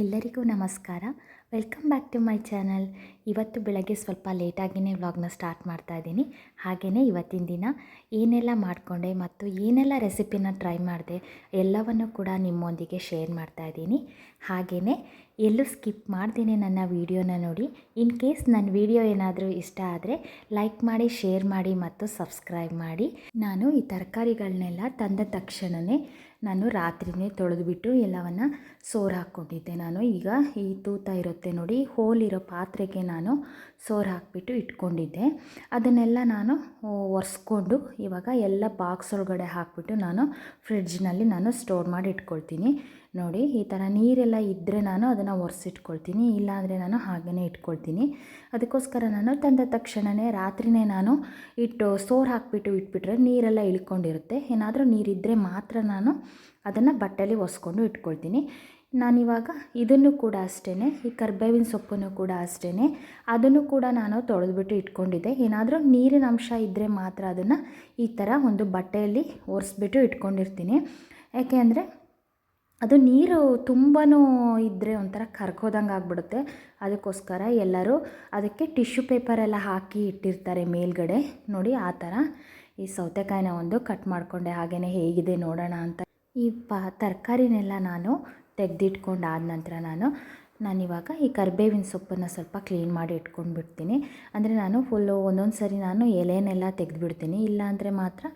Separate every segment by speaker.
Speaker 1: ಎಲ್ಲರಿಗೂ ನಮಸ್ಕಾರ. Welcome back to my channel ಇವತ್ತು ಬೆಳಗ್ಗೆ ಸ್ವಲ್ಪ ಲೇಟಾಗಿಯೇ ವ್ಲಾಗ್ನ ಸ್ಟಾರ್ಟ್ ಮಾಡ್ತಾ ಇದ್ದೀನಿ. ಹಾಗೆಯೇ ಇವತ್ತಿನ ದಿನ ಏನೆಲ್ಲ ಮಾಡಿಕೊಂಡೆ ಮತ್ತು ಏನೆಲ್ಲ ರೆಸಿಪಿನ ಟ್ರೈ ಮಾಡಿದೆ ಎಲ್ಲವನ್ನು ಕೂಡ ನಿಮ್ಮೊಂದಿಗೆ ಶೇರ್ ಮಾಡ್ತಾ ಇದ್ದೀನಿ. ಹಾಗೆಯೇ ಎಲ್ಲೂ ಸ್ಕಿಪ್ ಮಾಡ್ದೇನೆ ನನ್ನ ವೀಡಿಯೋನ ನೋಡಿ. ಇನ್ ಕೇಸ್ ನನ್ನ ವೀಡಿಯೋ ಏನಾದರೂ ಇಷ್ಟ ಆದರೆ ಲೈಕ್ ಮಾಡಿ ಶೇರ್ ಮಾಡಿ ಮತ್ತು ಸಬ್ಸ್ಕ್ರೈಬ್ ಮಾಡಿ. ನಾನು ಈ ತರಕಾರಿಗಳನ್ನೆಲ್ಲ ತಂದ ತಕ್ಷಣವೇ ನಾನು ರಾತ್ರಿನೇ ತೊಳೆದುಬಿಟ್ಟು ಎಲ್ಲವನ್ನು ಸೋರು ಹಾಕ್ಕೊಂಡಿದ್ದೆ ನಾನು ಈಗ ಈ ತೂತ ಇರುತ್ತೆ ನೋಡಿ, ಹೋಲಿರೋ ಪಾತ್ರೆಗೆ ನಾನು ಸೋರು ಹಾಕಿಬಿಟ್ಟು ಇಟ್ಕೊಂಡಿದ್ದೆ. ಅದನ್ನೆಲ್ಲ ನಾನು ಒರೆಸ್ಕೊಂಡು ಇವಾಗ ಎಲ್ಲ ಬಾಕ್ಸ್ ಒಳಗಡೆ ಹಾಕಿಬಿಟ್ಟು ನಾನು ಫ್ರಿಡ್ಜ್ನಲ್ಲಿ ನಾನು ಸ್ಟೋರ್ ಮಾಡಿ ಇಟ್ಕೊಳ್ತೀನಿ. ನೋಡಿ, ಈ ಥರ ನೀರೆಲ್ಲ ಇದ್ದರೆ ನಾನು ಅದನ್ನು ಒರೆಸಿಟ್ಕೊಳ್ತೀನಿ, ಇಲ್ಲಾಂದರೆ ನಾನು ಹಾಗೆಯೇ ಇಟ್ಕೊಳ್ತೀನಿ. ಅದಕ್ಕೋಸ್ಕರ ನಾನು ತಂದ ತಕ್ಷಣವೇ ರಾತ್ರಿನೇ ನಾನು ಇಟ್ಟು ಸೋರ್ ಹಾಕಿಬಿಟ್ಟು ಇಟ್ಬಿಟ್ರೆ ನೀರೆಲ್ಲ ಇಳ್ಕೊಂಡಿರುತ್ತೆ. ಏನಾದರೂ ನೀರಿದ್ದರೆ ಮಾತ್ರ ನಾನು ಅದನ್ನು ಬಟ್ಟೆಲಿ ಒಸ್ಕೊಂಡು ಇಟ್ಕೊಳ್ತೀನಿ. ನಾನಿವಾಗ ಇದನ್ನು ಕೂಡ ಅಷ್ಟೇ ಈ ಕರ್ಬೇವಿನ ಸೊಪ್ಪನ್ನು ಕೂಡ ಅಷ್ಟೇ ಅದನ್ನು ಕೂಡ ನಾನು ತೊಳೆದ್ಬಿಟ್ಟು ಇಟ್ಕೊಂಡಿದ್ದೆ. ಏನಾದರೂ ನೀರಿನ ಅಂಶ ಇದ್ದರೆ ಮಾತ್ರ ಅದನ್ನು ಈ ಥರ ಒಂದು ಬಟ್ಟೆಯಲ್ಲಿ ಒರೆಸ್ಬಿಟ್ಟು ಇಟ್ಕೊಂಡಿರ್ತೀನಿ. ಯಾಕೆ ಅಂದರೆ ಅದು ನೀರು ತುಂಬಾ ಇದ್ದರೆ ಒಂಥರ ಕರ್ಕೋದಂಗೆ ಆಗಿಬಿಡುತ್ತೆ. ಅದಕ್ಕೋಸ್ಕರ ಎಲ್ಲರೂ ಅದಕ್ಕೆ ಟಿಶ್ಯೂ ಪೇಪರೆಲ್ಲ ಹಾಕಿ ಇಟ್ಟಿರ್ತಾರೆ ಮೇಲ್ಗಡೆ. ನೋಡಿ ಆ ಥರ ಈ ಸೌತೆಕಾಯಿನ ಒಂದು ಕಟ್ ಮಾಡಿಕೊಂಡೆ. ಹಾಗೆಯೇ ಹೇಗಿದೆ ನೋಡೋಣ ಅಂತ. ಈ ಪ ತರಕಾರಿನೆಲ್ಲ ನಾನು ತೆಗೆದಿಟ್ಕೊಂಡು ಆದ ನಂತರ ನಾನು ನಾನಿವಾಗ ಈ ಕರಿಬೇವಿನ ಸೊಪ್ಪನ್ನು ಸ್ವಲ್ಪ ಕ್ಲೀನ್ ಮಾಡಿ ಇಟ್ಕೊಂಡು ಬಿಡ್ತೀನಿ ಅಂದರೆ ನಾನು ಫುಲ್ಲು ಒಂದೊಂದು ಸರಿ ನಾನು ಎಲೆನೆಲ್ಲ ತೆಗೆದುಬಿಡ್ತೀನಿ. ಇಲ್ಲಾಂದರೆ ಮಾತ್ರ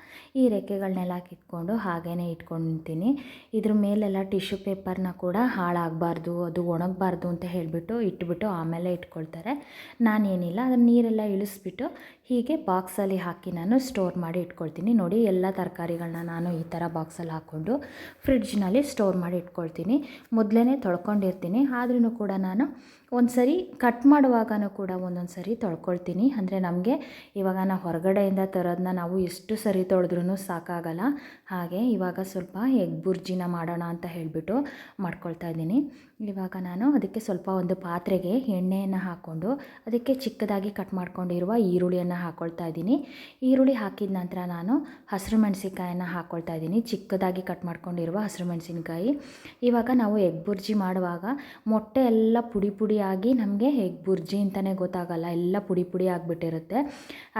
Speaker 1: ಈ ರೆಕ್ಕೆಗಳನ್ನೆಲ್ಲ ಕಿತ್ಕೊಂಡು ಹಾಗೇ ಇಟ್ಕೊತೀನಿ. ಇದ್ರ ಮೇಲೆಲ್ಲ ಟಿಶ್ಯೂ ಪೇಪರ್ನ ಕೂಡ ಹಾಳಾಗಬಾರ್ದು, ಅದು ಒಣಗಬಾರ್ದು ಅಂತ ಹೇಳಿಬಿಟ್ಟು ಇಟ್ಬಿಟ್ಟು ಆಮೇಲೆ ಇಟ್ಕೊಳ್ತಾರೆ. ನಾನೇನಿಲ್ಲ, ಅದನ್ನು ನೀರೆಲ್ಲ ಇಳಿಸ್ಬಿಟ್ಟು ಹೀಗೆ ಬಾಕ್ಸಲ್ಲಿ ಹಾಕಿ ನಾನು ಸ್ಟೋರ್ ಮಾಡಿ ಇಟ್ಕೊಳ್ತೀನಿ. ನೋಡಿ ಎಲ್ಲ ತರಕಾರಿಗಳನ್ನ ನಾನು ಈ ಥರ ಬಾಕ್ಸಲ್ಲಿ ಹಾಕ್ಕೊಂಡು ಫ್ರಿಡ್ಜ್ನಲ್ಲಿ ಸ್ಟೋರ್ ಮಾಡಿ ಇಟ್ಕೊಳ್ತೀನಿ. ಮೊದಲೇ ತೊಳ್ಕೊಂಡಿರ್ತೀನಿ. ಆದ್ರೂ ಕೂಡ ನಾನು ಒಂದು ಸರಿ ಕಟ್ ಮಾಡುವಾಗನೂ ಕೂಡ ಒಂದೊಂದು ಸರಿ ತೊಳ್ಕೊಳ್ತೀನಿ. ಅಂದರೆ ನಮಗೆ ಇವಾಗ ನಾವು ಹೊರಗಡೆಯಿಂದ ತರೋದನ್ನ ನಾವು ಎಷ್ಟು ಸರಿ ತೊಳೆದ್ರೂ ಸಾಕಾಗಲ್ಲ. ಹಾಗೆ ಇವಾಗ ಸ್ವಲ್ಪ ಎಗ್ ಬುರ್ಜಿನ ಮಾಡೋಣ ಅಂತ ಹೇಳಿಬಿಟ್ಟು ಮಾಡ್ಕೊಳ್ತಾ ಇದ್ದೀನಿ. ಇವಾಗ ನಾನು ಅದಕ್ಕೆ ಸ್ವಲ್ಪ ಒಂದು ಪಾತ್ರೆಗೆ ಎಣ್ಣೆಯನ್ನು ಹಾಕ್ಕೊಂಡು ಅದಕ್ಕೆ ಚಿಕ್ಕದಾಗಿ ಕಟ್ ಮಾಡ್ಕೊಂಡಿರುವ ಈರುಳ್ಳಿಯನ್ನು ಹಾಕ್ಕೊಳ್ತಾ ಇದ್ದೀನಿ. ಈರುಳ್ಳಿ ಹಾಕಿದ ನಂತರ ನಾನು ಹಸಿರು ಮೆಣಸಿನ್ಕಾಯನ್ನು ಹಾಕ್ಕೊಳ್ತಾ ಇದ್ದೀನಿ. ಚಿಕ್ಕದಾಗಿ ಕಟ್ ಮಾಡ್ಕೊಂಡಿರುವ ಹಸಿರು ಮೆಣಸಿನಕಾಯಿ. ಇವಾಗ ನಾವು ಎಗ್ ಬುರ್ಜಿ ಮಾಡುವಾಗ ಮೊಟ್ಟೆ ಎಲ್ಲ ಪುಡಿ ಪುಡಿಯಾಗಿ ನಮಗೆ ಎಗ್ ಬುರ್ಜಿ ಅಂತಲೇ ಗೊತ್ತಾಗಲ್ಲ, ಎಲ್ಲ ಪುಡಿ ಪುಡಿ ಆಗಿಬಿಟ್ಟಿರುತ್ತೆ.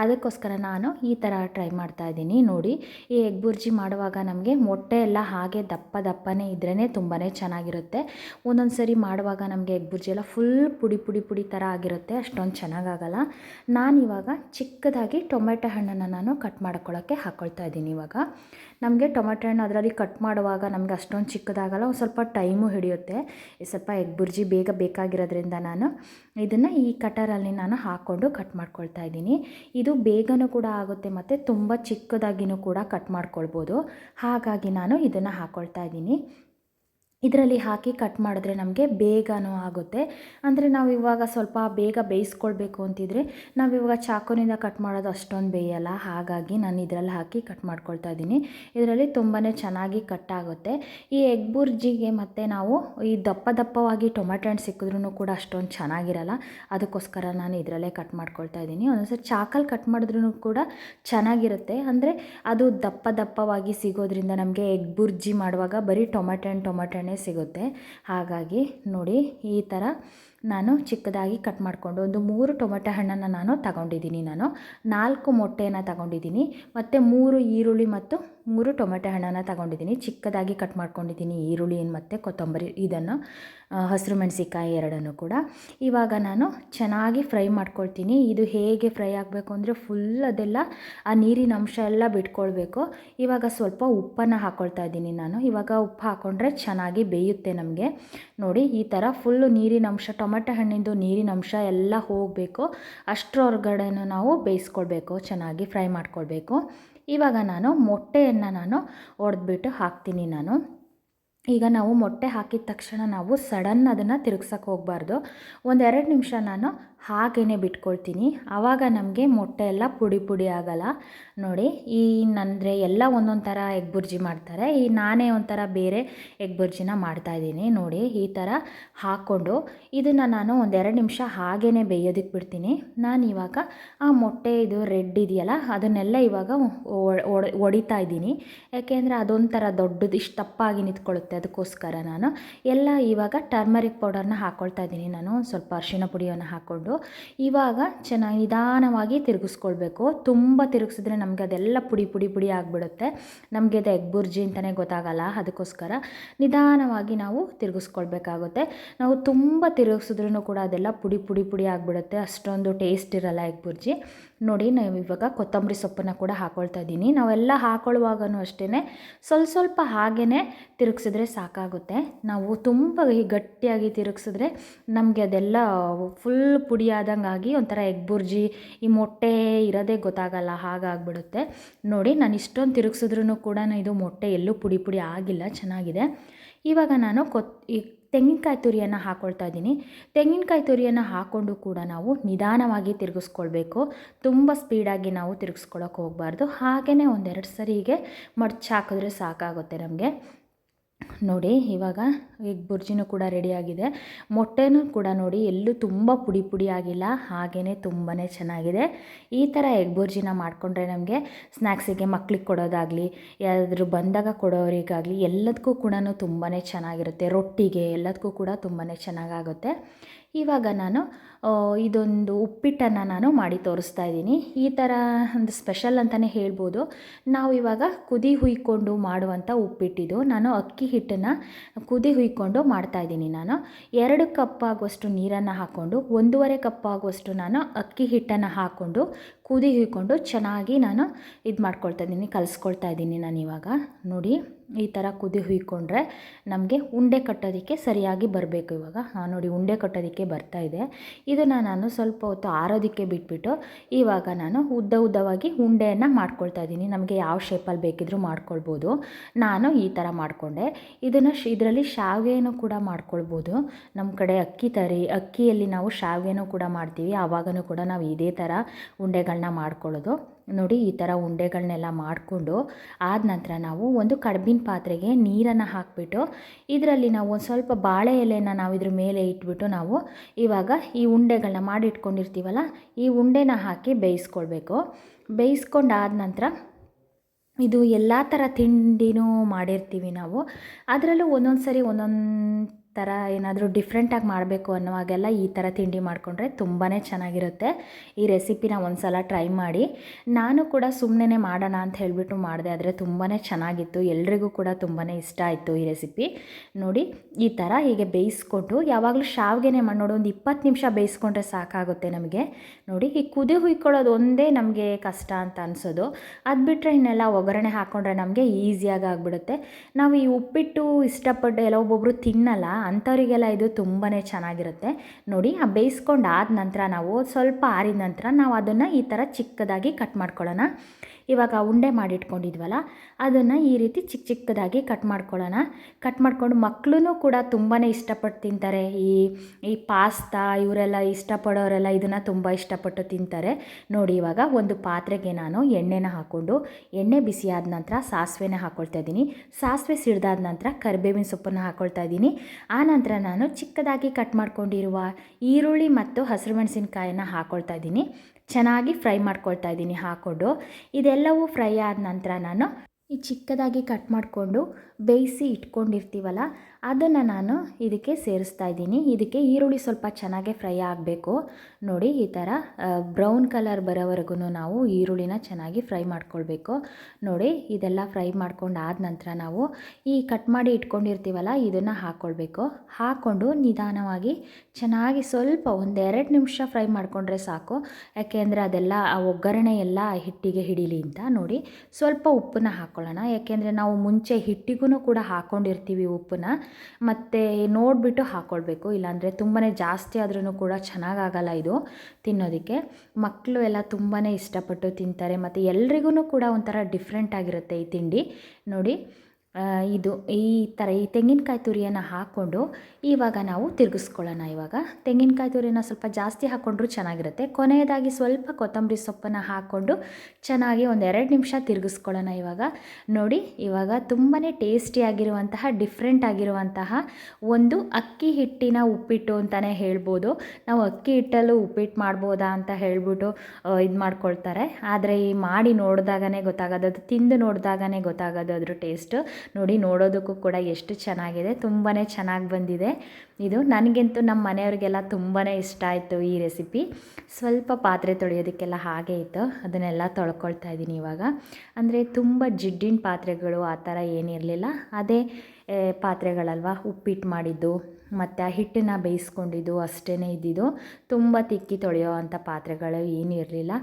Speaker 1: ಅದಕ್ಕೋಸ್ಕರ ನಾನು ಈ ಥರ ಟ್ರೈ ಮಾಡ್ತಾ ಇದ್ದೀನಿ. ನೋಡಿ, ಈ ಎಗ್ ಬುರ್ಜಿ ಮಾಡುವಾಗ ನಮಗೆ ಮೊಟ್ಟೆ ಎಲ್ಲ ಹಾಗೆ ದಪ್ಪ ದಪ್ಪನೇ ಇದ್ರೇ ತುಂಬಾ ಚೆನ್ನಾಗಿರುತ್ತೆ. ಒಂದೊಂದು ಸರಿ ಮಾಡುವಾಗ ನಮಗೆ ಎಗ್ ಬುರ್ಜಿ ಎಲ್ಲ ಫುಲ್ ಪುಡಿ ಪುಡಿ ಪುಡಿ ಥರ ಆಗಿರುತ್ತೆ, ಅಷ್ಟೊಂದು ಚೆನ್ನಾಗಾಗಲ್ಲ. ನಾನಿವಾಗ ಚಿಕ್ಕದಾಗಿ ಟೊಮೆಟೊ ಹಣ್ಣನ್ನು ನಾನು ಕಟ್ ಮಾಡ್ಕೊಳ್ಳೋಕ್ಕೆ ಹಾಕ್ಕೊಳ್ತಾ ಇದ್ದೀನಿ ಇವಾಗ. ನಮಗೆ ಟೊಮೆಟೊ ಹಣ್ಣು ಅದರಲ್ಲಿ ಕಟ್ ಮಾಡುವಾಗ ನಮಗೆ ಅಷ್ಟೊಂದು ಚಿಕ್ಕದಾಗಲ್ಲ, ಒಂದು ಸ್ವಲ್ಪ ಟೈಮು ಹಿಡಿಯುತ್ತೆ. ಸ್ವಲ್ಪ ಎಗ್ ಬುರ್ಜಿ ಬೇಗ ಬೇಕಾಗಿರೋದ್ರಿಂದ ನಾನು ಇದನ್ನು ಈ ಕಟರಲ್ಲಿ ನಾನು ಹಾಕ್ಕೊಂಡು ಕಟ್ ಮಾಡ್ಕೊಳ್ತಾ ಇದ್ದೀನಿ. ಇದು ಬೇಗನೂ ಕೂಡ ಆಗುತ್ತೆ ಮತ್ತು ತುಂಬ ಚಿಕ್ಕದಾಗಿನೂ ಕೂಡ ಕಟ್ ಮಾಡ್ಕೊಳ್ಬೋದು. ಹಾಗಾಗಿ ನಾನು ಇದನ್ನು ಹಾಕ್ಕೊಳ್ತಾ ಇದ್ದೀನಿ. ಇದರಲ್ಲಿ ಹಾಕಿ ಕಟ್ ಮಾಡಿದ್ರೆ ನಮಗೆ ಬೇಗನೂ ಆಗುತ್ತೆ. ಅಂದರೆ ನಾವು ಇವಾಗ ಸ್ವಲ್ಪ ಬೇಗ ಬೇಯಿಸ್ಕೊಳ್ಬೇಕು ಅಂತಿದ್ರೆ ನಾವು ಇವಾಗ ಚಾಕುನಿಂದ ಕಟ್ ಮಾಡೋದು ಅಷ್ಟೊಂದು ಬೇಯಲ್ಲ. ಹಾಗಾಗಿ ನಾನು ಇದರಲ್ಲಿ ಹಾಕಿ ಕಟ್ ಮಾಡ್ಕೊಳ್ತಾ ಇದ್ದೀನಿ. ಇದರಲ್ಲಿ ತುಂಬಾ ಚೆನ್ನಾಗಿ ಕಟ್ ಆಗುತ್ತೆ. ಈ ಎಗ್ ಬುರ್ಜಿಗೆ ಮತ್ತು ನಾವು ಈ ದಪ್ಪ ದಪ್ಪವಾಗಿ ಟೊಮೆಟೊ ಹಣ್ಣು ಸಿಕ್ಕಿದ್ರೂ ಕೂಡ ಅಷ್ಟೊಂದು ಚೆನ್ನಾಗಿರಲ್ಲ. ಅದಕ್ಕೋಸ್ಕರ ನಾನು ಇದರಲ್ಲೇ ಕಟ್ ಮಾಡ್ಕೊಳ್ತಾ ಇದ್ದೀನಿ. ಒಂದೊಂದ್ಸರಿ ಚಾಕಲ್ಲಿ ಕಟ್ ಮಾಡಿದ್ರೂ ಕೂಡ ಚೆನ್ನಾಗಿರುತ್ತೆ. ಅಂದರೆ ಅದು ದಪ್ಪ ದಪ್ಪವಾಗಿ ಸಿಗೋದ್ರಿಂದ ನಮಗೆ ಎಗ್ ಬುರ್ಜಿ ಮಾಡುವಾಗ ಬರೀ ಟೊಮೆಟೊ ಹಣ್ಣು ಟೊಮೆಟೊ ಸಿಗುತ್ತೆ. ಹಾಗಾಗಿ ನೋಡಿ ಈ ಥರ ನಾನು ಚಿಕ್ಕದಾಗಿ ಕಟ್ ಮಾಡಿಕೊಂಡು ಒಂದು ಮೂರು ಟೊಮೆಟೊ ಹಣ್ಣನ್ನು ನಾನು ತಗೊಂಡಿದ್ದೀನಿ ನಾನು. ನಾಲ್ಕು ಮೊಟ್ಟೆಯನ್ನು ತಗೊಂಡಿದ್ದೀನಿ ಮತ್ತು ಮೂರು ಈರುಳ್ಳಿ ಮತ್ತು ಮೂರು ಟೊಮೆಟೊ ಹಣ್ಣನ್ನು ತಗೊಂಡಿದ್ದೀನಿ. ಚಿಕ್ಕದಾಗಿ ಕಟ್ ಮಾಡ್ಕೊಂಡಿದ್ದೀನಿ ಈರುಳ್ಳಿ ಮತ್ತು ಕೊತ್ತಂಬರಿ ಇದನ್ನು ಹಸಿರು ಮೆಣಸಿಕಾಯಿ ಎರಡನ್ನು ಕೂಡ. ಇವಾಗ ನಾನು ಚೆನ್ನಾಗಿ ಫ್ರೈ ಮಾಡ್ಕೊಳ್ತೀನಿ. ಇದು ಹೇಗೆ ಫ್ರೈ ಆಗಬೇಕು ಅಂದರೆ ಫುಲ್ ಅದೆಲ್ಲ, ಆ ನೀರಿನ ಅಂಶ ಎಲ್ಲ ಬಿಟ್ಕೊಳ್ಬೇಕು. ಇವಾಗ ಸ್ವಲ್ಪ ಉಪ್ಪನ್ನು ಹಾಕ್ಕೊಳ್ತಾ ಇದ್ದೀನಿ ನಾನು. ಇವಾಗ ಉಪ್ಪು ಹಾಕ್ಕೊಂಡ್ರೆ ಚೆನ್ನಾಗಿ ಬೇಯುತ್ತೆ ನಮಗೆ. ನೋಡಿ ಈ ಥರ ಫುಲ್ಲು ನೀರಿನ ಅಂಶ ಟೊಮೆಟೊ ಹಣ್ಣಿಂದು ನೀರಿನ ಅಂಶ ಎಲ್ಲ ಹೋಗಬೇಕು. ಅಷ್ಟರೊಳಗಡೆನೂ ನಾವು ಬೇಯಿಸ್ಕೊಳ್ಬೇಕು, ಚೆನ್ನಾಗಿ ಫ್ರೈ ಮಾಡ್ಕೊಳ್ಬೇಕು. ಇವಾಗ ನಾನು ಮೊಟ್ಟೆಯನ್ನು ನಾನು ಒಡೆದ್ಬಿಟ್ಟು ಹಾಕ್ತೀನಿ ನಾನು. ಈಗ ನಾವು ಮೊಟ್ಟೆ ಹಾಕಿದ ತಕ್ಷಣ ನಾವು ಸಡನ್ ಅದನ್ನು ತಿರುಗ್ಸೋಕೆ ಹೋಗಬಾರ್ದು. ಒಂದೆರಡು ನಿಮಿಷ ನಾನು ಹಾಗೇ ಬಿಟ್ಕೊಳ್ತೀನಿ ಆವಾಗ ನಮಗೆ ಮೊಟ್ಟೆ ಎಲ್ಲ ಪುಡಿ ಪುಡಿ ಆಗಲ್ಲ. ನೋಡಿ, ಈ ನಂದರೆ ಎಲ್ಲ ಒಂದೊಂದು ಥರ ಎಗ್ ಬುರ್ಜಿ ಮಾಡ್ತಾರೆ. ಈ ನಾನೇ ಒಂಥರ ಬೇರೆ ಎಗ್ ಬುರ್ಜಿನ ಮಾಡ್ತಾಯಿದ್ದೀನಿ ನೋಡಿ, ಈ ಥರ ಹಾಕ್ಕೊಂಡು ಇದನ್ನು ನಾನು ಒಂದೆರಡು ನಿಮಿಷ ಹಾಗೇ ಬೇಯೋದಕ್ಕೆ ಬಿಡ್ತೀನಿ. ನಾನು ಇವಾಗ ಆ ಮೊಟ್ಟೆ ಇದು ರೆಡ್ ಇದೆಯಲ್ಲ, ಅದನ್ನೆಲ್ಲ ಇವಾಗ ಒಡಿತಾ ಇದ್ದೀನಿ. ಯಾಕೆಂದರೆ ಅದೊಂಥರ ದೊಡ್ಡದು ಇಷ್ಟು ತಪ್ಪಾಗಿ ನಿಂತ್ಕೊಳ್ಳುತ್ತೆ ಅದಕ್ಕೋಸ್ಕರ ನಾನು. ಎಲ್ಲ ಇವಾಗ ಟರ್ಮರಿಕ್ ಪೌಡರ್ನ ಹಾಕ್ಕೊಳ್ತಾ ಇದ್ದೀನಿ. ನಾನು ಸ್ವಲ್ಪ ಅರಿಶಿಣ ಪುಡಿಯನ್ನು ಹಾಕ್ಕೊಂಡು ಇವಾಗ ಚೆನ್ನಾಗಿ ನಿಧಾನವಾಗಿ ತಿರುಗಿಸ್ಕೊಳ್ಬೇಕು. ತುಂಬ ತಿರುಗಿಸಿದ್ರೆ ನಮಗೆ ಅದೆಲ್ಲ ಪುಡಿ ಪುಡಿ ಪುಡಿ ಆಗಿಬಿಡುತ್ತೆ. ನಮಗೆ ಅದು ಎಗ್ ಬುರ್ಜಿ ಅಂತಲೇ ಗೊತ್ತಾಗಲ್ಲ, ಅದಕ್ಕೋಸ್ಕರ ನಿಧಾನವಾಗಿ ನಾವು ತಿರುಗಿಸ್ಕೊಳ್ಬೇಕಾಗುತ್ತೆ. ನಾವು ತುಂಬ ತಿರುಗಿಸಿದ್ರೂ ಕೂಡ ಅದೆಲ್ಲ ಪುಡಿ ಪುಡಿ ಪುಡಿ ಆಗಿಬಿಡುತ್ತೆ. ಅಷ್ಟೊಂದು ಟೇಸ್ಟ್ ಇರಲ್ಲ ಎಗ್ ಬುರ್ಜಿ. ನೋಡಿ, ನಾವು ಇವಾಗ ಕೊತ್ತಂಬರಿ ಸೊಪ್ಪನ್ನು ಕೂಡ ಹಾಕ್ಕೊಳ್ತಾ ಇದ್ದೀನಿ. ನಾವೆಲ್ಲ ಹಾಕೊಳ್ಳುವಾಗನೂ ಅಷ್ಟೇ ಸ್ವಲ್ಪ ಸ್ವಲ್ಪ ಹಾಗೇ ತಿರುಗಿಸಿದ್ರೆ ಸಾಕಾಗುತ್ತೆ. ನಾವು ತುಂಬ ಗಟ್ಟಿಯಾಗಿ ತಿರುಗಿಸಿದ್ರೆ ನಮಗೆ ಅದೆಲ್ಲ ಫುಲ್ ಪುಡಿ ಆದಂಗಾಗಿ ಒಂಥರ ಎಗ್ ಬುರ್ಜಿ, ಈ ಮೊಟ್ಟೆ ಇರೋದೇ ಗೊತ್ತಾಗಲ್ಲ, ಹಾಗಾಗ್ಬಿಡುತ್ತೆ. ನೋಡಿ, ನಾನು ಇಷ್ಟೊಂದು ತಿರುಗಿಸಿದ್ರೂ ಕೂಡ ಇದು ಮೊಟ್ಟೆ ಎಲ್ಲೂ ಪುಡಿ ಪುಡಿ ಆಗಿಲ್ಲ, ಚೆನ್ನಾಗಿದೆ. ಇವಾಗ ನಾನು ಕೊತ್ ಈ ತೆಂಗಿನಕಾಯಿ ತುರಿಯನ್ನು ಹಾಕ್ಕೊಳ್ತಾ ಇದ್ದೀನಿ. ತೆಂಗಿನಕಾಯಿ ತುರಿಯನ್ನು ಹಾಕ್ಕೊಂಡು ಕೂಡ ನಾವು ನಿಧಾನವಾಗಿ ತಿರುಗಿಸ್ಕೊಳ್ಬೇಕು. ತುಂಬ ಸ್ಪೀಡಾಗಿ ನಾವು ತಿರುಗಿಸ್ಕೊಳಕ್ಕೆ ಹೋಗಬಾರ್ದು. ಹಾಗೆಯೇ ಒಂದೆರಡು ಸರಿಗೆ ಮಡ್ಚಿ ಹಾಕಿದ್ರೆ ಸಾಕಾಗುತ್ತೆ ನಮಗೆ. ನೋಡಿ, ಇವಾಗ ಎಗ್ ಬುರ್ಜಿನೂ ಕೂಡ ರೆಡಿಯಾಗಿದೆ ಮೊಟ್ಟೆನೂ ಕೂಡ ನೋಡಿ, ಎಲ್ಲೂ ತುಂಬ ಪುಡಿ ಪುಡಿ ಆಗಿಲ್ಲ ಹಾಗೆಯೇ ತುಂಬಾ ಚೆನ್ನಾಗಿದೆ. ಈ ಥರ ಎಗ್ ಬುರ್ಜಿನ ಮಾಡಿಕೊಂಡ್ರೆ ನಮಗೆ ಸ್ನ್ಯಾಕ್ಸಿಗೆ ಮಕ್ಳಿಗೆ ಕೊಡೋದಾಗಲಿ, ಯಾರಾದರೂ ಬಂದಾಗ ಕೊಡೋರಿಗಾಗಲಿ ಎಲ್ಲದಕ್ಕೂ ಕೂಡ ತುಂಬಾ ಚೆನ್ನಾಗಿರುತ್ತೆ. ರೊಟ್ಟಿಗೆ ಎಲ್ಲದಕ್ಕೂ ಕೂಡ ತುಂಬಾ ಚೆನ್ನಾಗಾಗುತ್ತೆ. ಇವಾಗ ನಾನು ಇದೊಂದು ಉಪ್ಪಿಟ್ಟನ್ನು ನಾನು ಮಾಡಿ ತೋರಿಸ್ತಾ ಇದ್ದೀನಿ. ಈ ಥರ ಒಂದು ಸ್ಪೆಷಲ್ ಅಂತಲೇ ಹೇಳ್ಬೋದು. ನಾವು ಇವಾಗ ಕುದಿ ಹುಯ್ಕೊಂಡು ಮಾಡುವಂಥ ಉಪ್ಪಿಟ್ಟಿದು. ನಾನು ಅಕ್ಕಿ ಹಿಟ್ಟನ್ನು ಕುದಿ ಹುಯ್ಕೊಂಡು ಮಾಡ್ತಾಯಿದ್ದೀನಿ ನಾನು. ಎರಡು ಕಪ್ ಆಗುವಷ್ಟು ನೀರನ್ನು ಹಾಕ್ಕೊಂಡು ಒಂದೂವರೆ ಕಪ್ ಆಗುವಷ್ಟು ನಾನು ಅಕ್ಕಿ ಹಿಟ್ಟನ್ನು ಹಾಕ್ಕೊಂಡು ಕುದಿ ಹುಯ್ಕೊಂಡು ಚೆನ್ನಾಗಿ ನಾನು ಇದು ಮಾಡ್ಕೊಳ್ತಾ ಇದ್ದೀನಿ, ಕಲಿಸ್ಕೊಳ್ತಾ ಇದ್ದೀನಿ ನಾನು ಇವಾಗ. ನೋಡಿ, ಈ ಥರ ಕುದಿ ಹುಯ್ಕೊಂಡ್ರೆ ನಮಗೆ ಉಂಡೆ ಕಟ್ಟೋದಕ್ಕೆ ಸರಿಯಾಗಿ ಬರಬೇಕು ಇವಾಗ. ಹಾಂ ನೋಡಿ, ಉಂಡೆ ಕಟ್ಟೋದಕ್ಕೆ ಬರ್ತಾ ಇದೆ. ಇದನ್ನು ನಾನು ಸ್ವಲ್ಪ ಹೊತ್ತು ಆರೋದಕ್ಕೆ ಬಿಟ್ಬಿಟ್ಟು ಇವಾಗ ನಾನು ಉದ್ದ ಉದ್ದವಾಗಿ ಉಂಡೆಯನ್ನು ಮಾಡ್ಕೊಳ್ತಾ ಇದ್ದೀನಿ. ನಮಗೆ ಯಾವ ಶೇಪಲ್ಲಿ ಬೇಕಿದ್ರೂ ಮಾಡ್ಕೊಳ್ಬೋದು. ನಾನು ಈ ಥರ ಮಾಡಿಕೊಂಡೆ. ಇದನ್ನು ಇದರಲ್ಲಿ ಶಾವಿಗೆನೂ ಕೂಡ ಮಾಡ್ಕೊಳ್ಬೋದು. ನಮ್ಮ ಕಡೆ ಅಕ್ಕಿ ತರಿ, ಅಕ್ಕಿಯಲ್ಲಿ ನಾವು ಶಾವಿಗೆನೂ ಕೂಡ ಮಾಡ್ತೀವಿ. ಆವಾಗನೂ ಕೂಡ ನಾವು ಇದೇ ಥರ ಉಂಡೆಗಳನ್ನ ಮಾಡ್ಕೊಳ್ಳೋದು. ನೋಡಿ ಈ ಥರ ಉಂಡೆಗಳನ್ನೆಲ್ಲ ಮಾಡಿಕೊಂಡು ಆದ ನಂತರ ನಾವು ಒಂದು ಕಡ್ಬಿನ ಪಾತ್ರೆಗೆ ನೀರನ್ನು ಹಾಕಿಬಿಟ್ಟು ಇದರಲ್ಲಿ ನಾವು ಒಂದು ಸ್ವಲ್ಪ ಬಾಳೆ ಎಲೆನ ನಾವು ಇದ್ರ ಮೇಲೆ ಇಟ್ಬಿಟ್ಟು ನಾವು ಇವಾಗ ಈ ಉಂಡೆಗಳನ್ನ ಮಾಡಿ ಇಟ್ಕೊಂಡಿರ್ತೀವಲ್ಲ ಈ ಉಂಡೆನ ಹಾಕಿ ಬೇಯಿಸ್ಕೊಳ್ಬೇಕು. ಬೇಯಿಸ್ಕೊಂಡಾದ ನಂತರ ಇದು ಎಲ್ಲ ಥರ ತಿಂಡಿನೂ ಮಾಡಿರ್ತೀವಿ ನಾವು. ಅದರಲ್ಲೂ ಒಂದೊಂದು ಸರಿ ಒಂದೊಂದು ಥರ ಏನಾದರೂ ಡಿಫ್ರೆಂಟಾಗಿ ಮಾಡಬೇಕು ಅನ್ನೋವಾಗೆಲ್ಲ ಈ ಥರ ತಿಂಡಿ ಮಾಡಿಕೊಂಡ್ರೆ ತುಂಬಾ ಚೆನ್ನಾಗಿರುತ್ತೆ. ಈ ರೆಸಿಪಿನ ಒಂದು ಸಲ ಟ್ರೈ ಮಾಡಿ. ನಾನು ಕೂಡ ಸುಮ್ಮನೆ ಮಾಡೋಣ ಅಂತ ಹೇಳಿಬಿಟ್ಟು ಮಾಡಿದೆ. ಆದರೆ ತುಂಬಾ ಚೆನ್ನಾಗಿತ್ತು. ಎಲ್ರಿಗೂ ಕೂಡ ತುಂಬಾ ಇಷ್ಟ ಆಯಿತು ಈ ರೆಸಿಪಿ. ನೋಡಿ, ಈ ಥರ ಹೀಗೆ ಬೇಯಿಸ್ಕೊಂಡು ಯಾವಾಗಲೂ ಶಾವಿಗೆನೆ ಮಾಡಿ. ನೋಡಿ, ಒಂದು ಇಪ್ಪತ್ತು ನಿಮಿಷ ಬೇಯಿಸ್ಕೊಂಡ್ರೆ ಸಾಕಾಗುತ್ತೆ ನಮಗೆ. ನೋಡಿ, ಈ ಕುದಿ ಹುಯ್ಕೊಳ್ಳೋದು ಒಂದೇ ನಮಗೆ ಕಷ್ಟ ಅಂತ ಅನಿಸೋದು. ಅದು ಬಿಟ್ಟರೆ ಇನ್ನೆಲ್ಲ ಒಗ್ಗರಣೆ ಹಾಕ್ಕೊಂಡ್ರೆ ನಮಗೆ ಈಸಿಯಾಗಿ ಆಗಿಬಿಡುತ್ತೆ. ನಾವು ಈ ಉಪ್ಪಿಟ್ಟು ಇಷ್ಟಪಟ್ಟು ಎಲ್ಲ ಒಬ್ಬೊಬ್ಬರು ತಿನ್ನಲ್ಲ. ಅಂಥವರಿಗೆಲ್ಲ ಇದು ತುಂಬಾ ಚೆನ್ನಾಗಿರುತ್ತೆ. ನೋಡಿ, ಆ ಬೇಯಿಸ್ಕೊಂಡು ಆದ ನಂತರ ನಾವು ಸ್ವಲ್ಪ ಆರಿದ ನಂತರ ನಾವು ಅದನ್ನು ಈ ಥರ ಚಿಕ್ಕದಾಗಿ ಕಟ್ ಮಾಡ್ಕೊಳ್ಳೋಣ. ಇವಾಗ ಉಂಡೆ ಮಾಡಿಟ್ಕೊಂಡಿದ್ವಲ್ಲ, ಅದನ್ನು ಈ ರೀತಿ ಚಿಕ್ಕ ಚಿಕ್ಕದಾಗಿ ಕಟ್ ಮಾಡ್ಕೊಳ್ಳೋಣ. ಕಟ್ ಮಾಡಿಕೊಂಡು ಮಕ್ಕಳೂ ಕೂಡ ತುಂಬಾ ಇಷ್ಟಪಟ್ಟು ತಿಂತಾರೆ. ಈ ಈ ಪಾಸ್ತಾ ಇವರೆಲ್ಲ ಇಷ್ಟಪಡೋರೆಲ್ಲ ಇದನ್ನು ತುಂಬ ಇಷ್ಟಪಟ್ಟು ತಿಂತಾರೆ. ನೋಡಿ ಇವಾಗ ಒಂದು ಪಾತ್ರೆಗೆ ನಾನು ಎಣ್ಣೆನ ಹಾಕ್ಕೊಂಡು, ಎಣ್ಣೆ ಬಿಸಿಯಾದ ನಂತರ ಸಾಸಿವೆನ ಹಾಕ್ಕೊಳ್ತಾ ಇದ್ದೀನಿ. ಸಾಸಿವೆ ಸಿಡ್ದಾದ ನಂತರ ಕರಿಬೇವಿನ ಸೊಪ್ಪನ್ನು ಹಾಕ್ಕೊಳ್ತಾ ಇದ್ದೀನಿ. ಆ ನಂತರ ನಾನು ಚಿಕ್ಕದಾಗಿ ಕಟ್ ಮಾಡ್ಕೊಂಡಿರುವ ಈರುಳ್ಳಿ ಮತ್ತು ಹಸಿರು ಮೆಣಸಿನಕಾಯಿನ ಹಾಕ್ಕೊಳ್ತಾ ಇದ್ದೀನಿ. ಚೆನ್ನಾಗಿ ಫ್ರೈ ಮಾಡ್ಕೊಳ್ತಾ ಇದ್ದೀನಿ ಹಾಕ್ಕೊಂಡು. ಇದೆಲ್ಲವೂ ಫ್ರೈ ಆದ ನಂತರ ನಾನು ಈ ಚಿಕ್ಕದಾಗಿ ಕಟ್ ಮಾಡಿಕೊಂಡು ಬೇಯಿಸಿ ಇಟ್ಕೊಂಡಿರ್ತೀವಲ್ಲ ಅದನ್ನು ನಾನು ಇದಕ್ಕೆ ಸೇರಿಸ್ತಾ ಇದ್ದೀನಿ. ಇದಕ್ಕೆ ಈರುಳ್ಳಿ ಸ್ವಲ್ಪ ಚೆನ್ನಾಗೇ ಫ್ರೈ ಆಗಬೇಕು. ನೋಡಿ, ಈ ಥರ ಬ್ರೌನ್ ಕಲರ್ ಬರೋವರೆಗೂ ನಾವು ಈರುಳ್ಳಿನ ಚೆನ್ನಾಗಿ ಫ್ರೈ ಮಾಡ್ಕೊಳ್ಬೇಕು. ನೋಡಿ, ಇದೆಲ್ಲ ಫ್ರೈ ಮಾಡ್ಕೊಂಡು ಆದ ನಂತರ ನಾವು ಈ ಕಟ್ ಮಾಡಿ ಇಟ್ಕೊಂಡಿರ್ತೀವಲ್ಲ, ಇದನ್ನು ಹಾಕ್ಕೊಳ್ಬೇಕು ಹಾಕ್ಕೊಂಡು ನಿಧಾನವಾಗಿ ಚೆನ್ನಾಗಿ ಸ್ವಲ್ಪ ಒಂದೆರಡು ನಿಮಿಷ ಫ್ರೈ ಮಾಡಿಕೊಂಡ್ರೆ ಸಾಕು. ಯಾಕೆಂದರೆ ಅದೆಲ್ಲ, ಆ ಒಗ್ಗರಣೆ ಎಲ್ಲ ಹಿಟ್ಟಿಗೆ ಹಿಡೀಲಿ ಅಂತ. ನೋಡಿ, ಸ್ವಲ್ಪ ಉಪ್ಪನ್ನ ಹಾಕ್ಕೊಳ್ಳೋಣ ಯಾಕೆಂದರೆ ನಾವು ಮುಂಚೆ ಹಿಟ್ಟಿಗೂ ಕೂಡ ಹಾಕ್ಕೊಂಡಿರ್ತೀವಿ ಉಪ್ಪನ್ನ. ಮತ್ತು ನೋಡಿಬಿಟ್ಟು ಹಾಕ್ಕೊಳ್ಬೇಕು ಇಲ್ಲಾಂದರೆ ತುಂಬಾ ಜಾಸ್ತಿ ಆದ್ರೂ ಕೂಡ ಚೆನ್ನಾಗಾಗಲ್ಲ ಇದು ತಿನ್ನೋದಕ್ಕೆ. ಮಕ್ಕಳು ಎಲ್ಲ ತುಂಬಾ ಇಷ್ಟಪಟ್ಟು ತಿಂತಾರೆ. ಮತ್ತು ಎಲ್ರಿಗೂ ಕೂಡ ಒಂಥರ ಡಿಫ್ರೆಂಟ್ ಆಗಿರುತ್ತೆ ಈ ತಿಂಡಿ. ನೋಡಿ. ಇದು ಈ ಥರ ಈ ತೆಂಗಿನಕಾಯಿ ತುರಿಯನ್ನು ಹಾಕ್ಕೊಂಡು ಇವಾಗ ನಾವು ತಿರುಗಿಸ್ಕೊಳ್ಳೋಣ ಇವಾಗ. ತೆಂಗಿನಕಾಯಿ ತುರಿನ ಸ್ವಲ್ಪ ಜಾಸ್ತಿ ಹಾಕ್ಕೊಂಡ್ರೂ ಚೆನ್ನಾಗಿರುತ್ತೆ. ಕೊನೆಯದಾಗಿ ಸ್ವಲ್ಪ ಕೊತ್ತಂಬರಿ ಸೊಪ್ಪನ್ನು ಹಾಕ್ಕೊಂಡು ಚೆನ್ನಾಗಿ ಒಂದು ಎರಡು ನಿಮಿಷ ತಿರುಗಿಸ್ಕೊಳ್ಳೋಣ ಇವಾಗ. ನೋಡಿ, ಇವಾಗ ತುಂಬಾ ಟೇಸ್ಟಿಯಾಗಿರುವಂತಹ ಡಿಫ್ರೆಂಟ್ ಆಗಿರುವಂತಹ ಒಂದು ಅಕ್ಕಿ ಹಿಟ್ಟಿನ ಉಪ್ಪಿಟ್ಟು ಅಂತಲೇ ಹೇಳ್ಬೋದು. ನಾವು ಅಕ್ಕಿ ಹಿಟ್ಟಲ್ಲೂ ಉಪ್ಪಿಟ್ಟು ಮಾಡ್ಬೋದಾ ಅಂತ ಹೇಳ್ಬಿಟ್ಟು ಇದು ಮಾಡ್ಕೊಳ್ತಾರೆ. ಆದರೆ ಈ ಮಾಡಿ ನೋಡಿದಾಗನೇ ಗೊತ್ತಾಗೋದು ತಿಂದು ನೋಡಿದಾಗನೇ ಗೊತ್ತಾಗೋದು ಅದ್ರ ಟೇಸ್ಟು. ನೋಡಿ ನೋಡೋದಕ್ಕೂ ಕೂಡ ಎಷ್ಟು ಚೆನ್ನಾಗಿದೆ ತುಂಬಾ ಚೆನ್ನಾಗಿ ಬಂದಿದೆ. ಇದು ನನಗಂತೂ ನಮ್ಮ ಮನೆಯವ್ರಿಗೆಲ್ಲ ತುಂಬಾ ಇಷ್ಟ ಆಯಿತು ಈ ರೆಸಿಪಿ. ಸ್ವಲ್ಪ ಪಾತ್ರೆ ತೊಳೆಯೋದಕ್ಕೆಲ್ಲ ಹಾಗೆ ಇತ್ತು, ಅದನ್ನೆಲ್ಲ ತೊಳ್ಕೊಳ್ತಾ ಇದ್ದೀನಿ ಇವಾಗ. ಅಂದರೆ ತುಂಬ ಜಿಡ್ಡಿನ ಪಾತ್ರೆಗಳು ಆ ಥರ ಏನಿರಲಿಲ್ಲ, ಅದೇ ಪಾತ್ರೆಗಳಲ್ವ, ಉಪ್ಪಿಟ್ಟು ಮಾಡಿದ್ದು ಮತ್ತು ಆ ಹಿಟ್ಟನ್ನು ಬೇಯಿಸ್ಕೊಂಡಿದ್ದು ಅಷ್ಟೇ ಇದ್ದಿದ್ದು. ತುಂಬ ತಿಕ್ಕಿ ತೊಳೆಯೋ ಅಂಥ ಪಾತ್ರೆಗಳು ಏನೂ ಇರಲಿಲ್ಲ.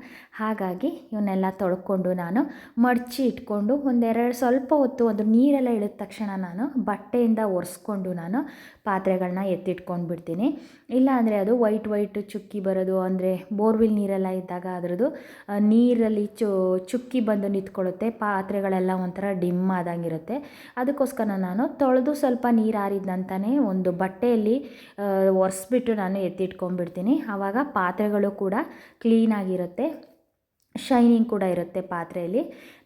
Speaker 1: ಹಾಗಾಗಿ ಇವನ್ನೆಲ್ಲ ತೊಳ್ಕೊಂಡು ನಾನು ಮಡಚಿ ಇಟ್ಕೊಂಡು ಒಂದೆರಡು ಸ್ವಲ್ಪ ಹೊತ್ತು ಒಂದು ನೀರೆಲ್ಲ ಇಳಿದ ತಕ್ಷಣ ನಾನು ಬಟ್ಟೆಯಿಂದ ಒರೆಸ್ಕೊಂಡು ನಾನು ಪಾತ್ರೆಗಳನ್ನ ಎತ್ತಿಟ್ಕೊಂಡು ಬಿಡ್ತೀನಿ. ಇಲ್ಲ ಅಂದರೆ ಅದು ವೈಟ್ ವೈಟ್ ಚುಕ್ಕಿ ಬರೋದು, ಅಂದರೆ ಬೋರ್ವಿಲ್ ನೀರೆಲ್ಲ ಇದ್ದಾಗ ಅದರದ್ದು ನೀರಲ್ಲಿ ಚು, ಚುಕ್ಕಿ ಬಂದು ನಿಂತ್ಕೊಳ್ಳುತ್ತೆ, ಪಾತ್ರೆಗಳೆಲ್ಲ ಒಂಥರ ಡಿಮ್ ಆದಂಗಿರುತ್ತೆ. ಅದಕ್ಕೋಸ್ಕರ ನಾನು ತೊಳೆದು ಸ್ವಲ್ಪ ನೀರು ಆರಿದ ಒಂದು ಒಂದು ಬಟ್ಟೆಯಲ್ಲಿ ಒರೆಸ್ಬಿಟ್ಟು ನಾನು ಎತ್ತಿಟ್ಕೊಂಡ್ಬಿಡ್ತೀನಿ. ಆವಾಗ ಪಾತ್ರೆಗಳು ಕೂಡ ಕ್ಲೀನಾಗಿರುತ್ತೆ ಶೈನಿಂಗ್ ಕೂಡ ಇರುತ್ತೆ ಪಾತ್ರೆಯಲ್ಲಿ.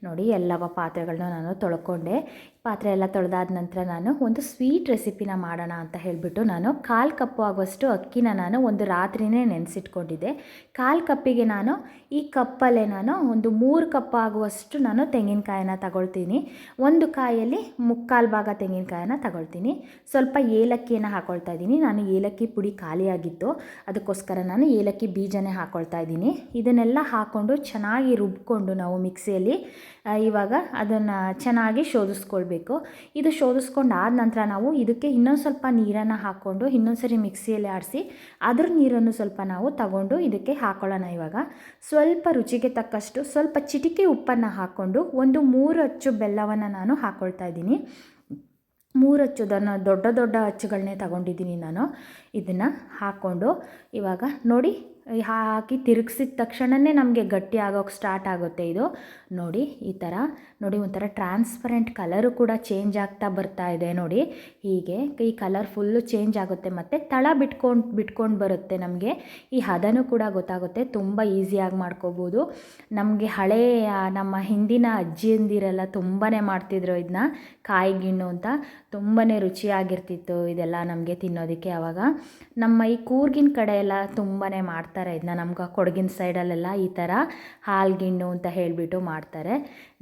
Speaker 1: ನೋಡಿ, ಎಲ್ಲವ ಪಾತ್ರೆಗಳನ್ನ ನಾನು ತೊಳ್ಕೊಂಡೆ. ಪಾತ್ರೆ ಎಲ್ಲ ತೊಳೆದಾದ ನಂತರ ನಾನು ಒಂದು ಸ್ವೀಟ್ ರೆಸಿಪಿನ ಮಾಡೋಣ ಅಂತ ಹೇಳಿಬಿಟ್ಟು ನಾನು ಕಾಲು ಕಪ್ಪು ಆಗುವಷ್ಟು ಅಕ್ಕಿನ ನಾನು ಒಂದು ರಾತ್ರಿನೇ ನೆನೆಸಿಟ್ಕೊಂಡಿದ್ದೆ. ಕಾಲು ಕಪ್ಪಿಗೆ ನಾನು ಈ ಕಪ್ಪಲ್ಲೇ ನಾನು ಒಂದು ಮೂರು ಕಪ್ ಆಗುವಷ್ಟು ನಾನು ತೆಂಗಿನಕಾಯಿನ ತಗೊಳ್ತೀನಿ. ಒಂದು ಕಾಯಲ್ಲಿ ಮುಕ್ಕಾಲು ಭಾಗ ತೆಂಗಿನಕಾಯಿನ ತಗೊಳ್ತೀನಿ. ಸ್ವಲ್ಪ ಏಲಕ್ಕಿಯನ್ನು ಹಾಕೊಳ್ತಾ ಇದ್ದೀನಿ. ನಾನು ಏಲಕ್ಕಿ ಪುಡಿ ಖಾಲಿಯಾಗಿತ್ತು ಅದಕ್ಕೋಸ್ಕರ ನಾನು ಏಲಕ್ಕಿ ಬೀಜನೇ ಹಾಕೊಳ್ತಾ ಇದ್ದೀನಿ. ಇದನ್ನೆಲ್ಲ ಹಾಕ್ಕೊಂಡು ಚೆನ್ನಾಗಿ ರುಬ್ಕೊಂಡು ನಾವು ಮಿಕ್ಸಿಯಲ್ಲಿ ಇವಾಗ ಅದನ್ನು ಚೆನ್ನಾಗಿ ಶೋಧಿಸ್ಕೊಳ್ಬೇಕು. ಇದು ಶೋಧಿಸ್ಕೊಂಡು ಆದ ನಂತರ ನಾವು ಇದಕ್ಕೆ ಇನ್ನೊಂದು ಸ್ವಲ್ಪ ನೀರನ್ನು ಹಾಕ್ಕೊಂಡು ಇನ್ನೊಂದು ಸರಿ ಮಿಕ್ಸಿಯಲ್ಲಿ ಆಡಿಸಿ ಅದ್ರ ನೀರನ್ನು ಸ್ವಲ್ಪ ನಾವು ತಗೊಂಡು ಇದಕ್ಕೆ ಹಾಕೊಳ್ಳೋಣ ಇವಾಗ. ಸ್ವಲ್ಪ ರುಚಿಗೆ ತಕ್ಕಷ್ಟು ಸ್ವಲ್ಪ ಚಿಟಿಕೆ ಉಪ್ಪನ್ನು ಹಾಕ್ಕೊಂಡು ಒಂದು ಮೂರು ಅಚ್ಚು ಬೆಲ್ಲವನ್ನು ನಾನು ಹಾಕ್ಕೊಳ್ತಾ ಇದ್ದೀನಿ. ಮೂರು ಅಚ್ಚುದನ್ನು ದೊಡ್ಡ ದೊಡ್ಡ ಅಚ್ಚುಗಳನ್ನೇ ತಗೊಂಡಿದ್ದೀನಿ ನಾನು. ಇದನ್ನು ಹಾಕ್ಕೊಂಡು ಇವಾಗ ನೋಡಿ ಹಾಕಿ ತಿರುಗಿಸಿದ ತಕ್ಷಣವೇ ನಮಗೆ ಗಟ್ಟಿ ಆಗೋಕ್ಕೆ ಸ್ಟಾರ್ಟ್ ಆಗುತ್ತೆ ಇದು. ನೋಡಿ ಈ ಥರ ನೋಡಿ, ಒಂಥರ ಟ್ರಾನ್ಸ್ಪರೆಂಟ್ ಕಲರು ಕೂಡ ಚೇಂಜ್ ಆಗ್ತಾ ಬರ್ತಾ ಇದೆ ನೋಡಿ. ಹೀಗೆ ಈ ಕಲರ್ ಫುಲ್ಲು ಚೇಂಜ್ ಆಗುತ್ತೆ ಮತ್ತು ತಳ ಬಿಟ್ಕೊಂಡು ಬಿಟ್ಕೊಂಡು ಬರುತ್ತೆ ನಮಗೆ. ಈ ಹದನೂ ಕೂಡ ಗೊತ್ತಾಗುತ್ತೆ, ತುಂಬ ಈಸಿಯಾಗಿ ಮಾಡ್ಕೋಬೋದು. ನಮಗೆ ಹಳೆಯ ನಮ್ಮ ಹಿಂದಿನ ಅಜ್ಜಿಯಂದಿರೆಲ್ಲ ತುಂಬಾ ಮಾಡ್ತಿದ್ರು ಇದನ್ನ ಕಾಯಿ ಗಿಣ್ಣು ಅಂತ. ತುಂಬಾ ರುಚಿಯಾಗಿರ್ತಿತ್ತು ಇದೆಲ್ಲ ನಮಗೆ ತಿನ್ನೋದಕ್ಕೆ ಆವಾಗ ನಮ್ಮ ಈ ಕೂರ್ಗಿನ ಕಡೆ ಎಲ್ಲ ತುಂಬಾ ಮಾಡ್ತಾರೆ ಇದನ್ನ ನಮ್ಗೆ ಕೊಡಗಿನ ಸೈಡಲ್ಲೆಲ್ಲ ಈ ಥರ ಹಾಲ್ಗಿಣ್ಣು ಅಂತ ಹೇಳಿಬಿಟ್ಟು ಮಾಡ್ತಾರೆ.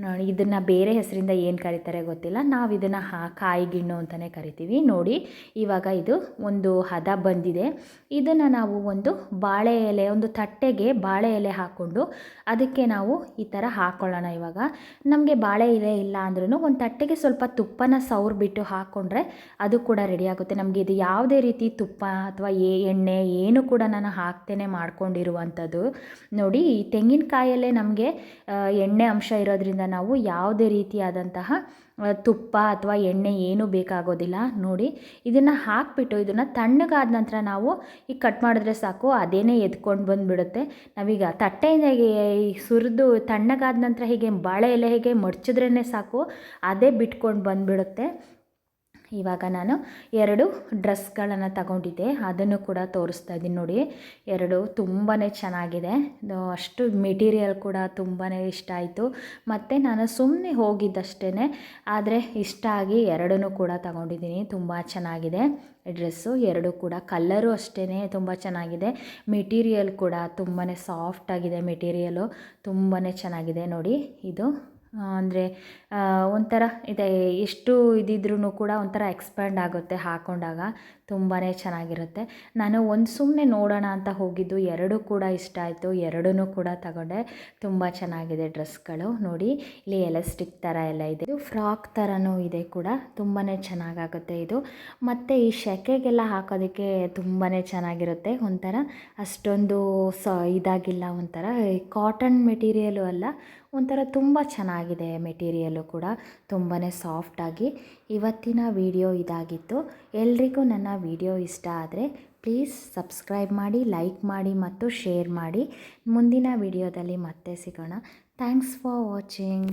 Speaker 1: ನೋಡಿ, ಇದನ್ನು ಬೇರೆ ಹೆಸರಿಂದ ಏನು ಕರೀತಾರೆ ಗೊತ್ತಿಲ್ಲ. ನಾವು ಇದನ್ನು ಹಾ, ಕಾಯಿ ಗಿಣ್ಣು ಅಂತಲೇ ಕರಿತೀವಿ. ನೋಡಿ, ಇವಾಗ ಇದು ಒಂದು ಹದ ಬಂದಿದೆ. ಇದನ್ನು ನಾವು ಒಂದು ಬಾಳೆ ಎಲೆ, ಒಂದು ತಟ್ಟೆಗೆ ಬಾಳೆ ಎಲೆ ಹಾಕ್ಕೊಂಡು ಅದಕ್ಕೆ ನಾವು ಈ ಥರ ಹಾಕ್ಕೊಳ್ಳೋಣ ಇವಾಗ. ನಮಗೆ ಬಾಳೆ ಎಲೆ ಇಲ್ಲ ಅಂದ್ರೂ ಒಂದು ತಟ್ಟೆಗೆ ಸ್ವಲ್ಪ ತುಪ್ಪನ ಸವರ್ಬಿಟ್ಟು ಹಾಕ್ಕೊಂಡ್ರೆ ಅದು ಕೂಡ ರೆಡಿ ಆಗುತ್ತೆ. ನಮಗೆ ಇದು ಯಾವುದೇ ರೀತಿ ತುಪ್ಪ ಅಥವಾ ಎ, ಎಣ್ಣೆ ಏನು ಕೂಡ ನಾನು ಹಾಕ್ತೇನೆ ಮಾಡ್ಕೊಂಡಿರುವಂಥದ್ದು ನೋಡಿ, ಈ ತೆಂಗಿನಕಾಯಲ್ಲೇ ನಮಗೆ ಎಣ್ಣೆ ಅಂಶ ಇರೋದ್ರಿಂದ ನಾವು ಯಾವುದೇ ರೀತಿಯಾದಂತಹ ತುಪ್ಪ ಅಥವಾ ಎಣ್ಣೆ ಏನೂ ಬೇಕಾಗೋದಿಲ್ಲ. ನೋಡಿ, ಇದನ್ನು ಹಾಕಿಬಿಟ್ಟು ಇದನ್ನು ತಣ್ಣಗಾದ ನಂತರ ನಾವು ಈಗ ಕಟ್ ಮಾಡಿದ್ರೆ ಸಾಕು, ಅದೇನೇ ಎದ್ಕೊಂಡು ಬಂದುಬಿಡುತ್ತೆ. ನಾವೀಗ ತಟ್ಟೆಯಿಂದ ಸುರಿದು ತಣ್ಣಗಾದ ನಂತರ ಹೀಗೆ ಬಾಳೆ ಎಲೆ ಹೇಗೆ ಮಡ್ಚಿದ್ರೇ ಸಾಕು, ಅದೇ ಬಿಟ್ಕೊಂಡು ಬಂದುಬಿಡುತ್ತೆ. ಇವಾಗ ನಾನು ಎರಡು ಡ್ರೆಸ್ಗಳನ್ನು ತಗೊಂಡಿದ್ದೆ. ಅದನ್ನು ಕೂಡ ತೋರಿಸ್ತಾ ಇದ್ದೀನಿ ನೋಡಿ. ಎರಡು ತುಂಬಾ ಚೆನ್ನಾಗಿದೆ. ಅಷ್ಟು ಮೆಟೀರಿಯಲ್ ಕೂಡ ತುಂಬಾ ಇಷ್ಟ ಆಯಿತು. ಮತ್ತು ನಾನು ಸುಮ್ಮನೆ ಹೋಗಿದ್ದಷ್ಟೇ ಆದರೆ ಇಷ್ಟ ಆಗಿ ಎರಡನ್ನೂ ಕೂಡ ತಗೊಂಡಿದ್ದೀನಿ. ತುಂಬ ಚೆನ್ನಾಗಿದೆ ಡ್ರೆಸ್ಸು. ಎರಡು ಕೂಡ ಕಲ್ಲರು ಅಷ್ಟೇ ತುಂಬ ಚೆನ್ನಾಗಿದೆ. ಮೆಟೀರಿಯಲ್ ಕೂಡ ತುಂಬಾ ಸಾಫ್ಟಾಗಿದೆ ಮೆಟೀರಿಯಲು. ತುಂಬಾ ಚೆನ್ನಾಗಿದೆ ನೋಡಿ ಇದು. ಅಂದರೆ ಒಂಥರ ಇದೆ, ಎಷ್ಟು ಇದಿದ್ರೂ ಕೂಡ ಒಂಥರ ಎಕ್ಸ್ಪ್ಯಾಂಡ್ ಆಗುತ್ತೆ ಹಾಕ್ಕೊಂಡಾಗ ತುಂಬಾ ಚೆನ್ನಾಗಿರುತ್ತೆ. ನಾನು ಒಂದು ಸುಮ್ಮನೆ ನೋಡೋಣ ಅಂತ ಹೋಗಿದ್ದು, ಎರಡೂ ಕೂಡ ಇಷ್ಟ ಆಯಿತು. ಎರಡೂ ಕೂಡ ತಗೊಂಡೆ. ತುಂಬ ಚೆನ್ನಾಗಿದೆ ಡ್ರೆಸ್ಗಳು. ನೋಡಿ, ಇಲ್ಲಿ ಎಲಾಸ್ಟಿಕ್ ಥರ ಎಲ್ಲ ಇದೆ. ಇದು ಫ್ರಾಕ್ ಥರನೂ ಇದೆ ಕೂಡ. ತುಂಬಾ ಚೆನ್ನಾಗಾಗುತ್ತೆ ಇದು. ಮತ್ತು ಈ ಶೆಕೆಗೆಲ್ಲ ಹಾಕೋದಕ್ಕೆ ತುಂಬಾ ಚೆನ್ನಾಗಿರುತ್ತೆ. ಒಂಥರ ಅಷ್ಟೊಂದು ಸ ಇದಾಗಿಲ್ಲ, ಒಂಥರ ಕಾಟನ್ ಮೆಟೀರಿಯಲು ಅಲ್ಲ. ಒಂಥರ ತುಂಬ ಚೆನ್ನಾಗಿದೆ ಮೆಟೀರಿಯಲ್ಲು ಕೂಡ. ತುಂಬಾ ಸಾಫ್ಟಾಗಿ ಇವತ್ತಿನ ವಿಡಿಯೋ ಇದಾಗಿತ್ತು. ಎಲ್ರಿಗೂ ನನ್ನ ವಿಡಿಯೋ ಇಷ್ಟ ಆದರೆ ಪ್ಲೀಸ್ ಸಬ್ಸ್ಕ್ರೈಬ್ ಮಾಡಿ, ಲೈಕ್ ಮಾಡಿ ಮತ್ತು ಶೇರ್ ಮಾಡಿ. ಮುಂದಿನ ವಿಡಿಯೋದಲ್ಲಿ ಮತ್ತೆ ಸಿಗೋಣ. Thanks for watching.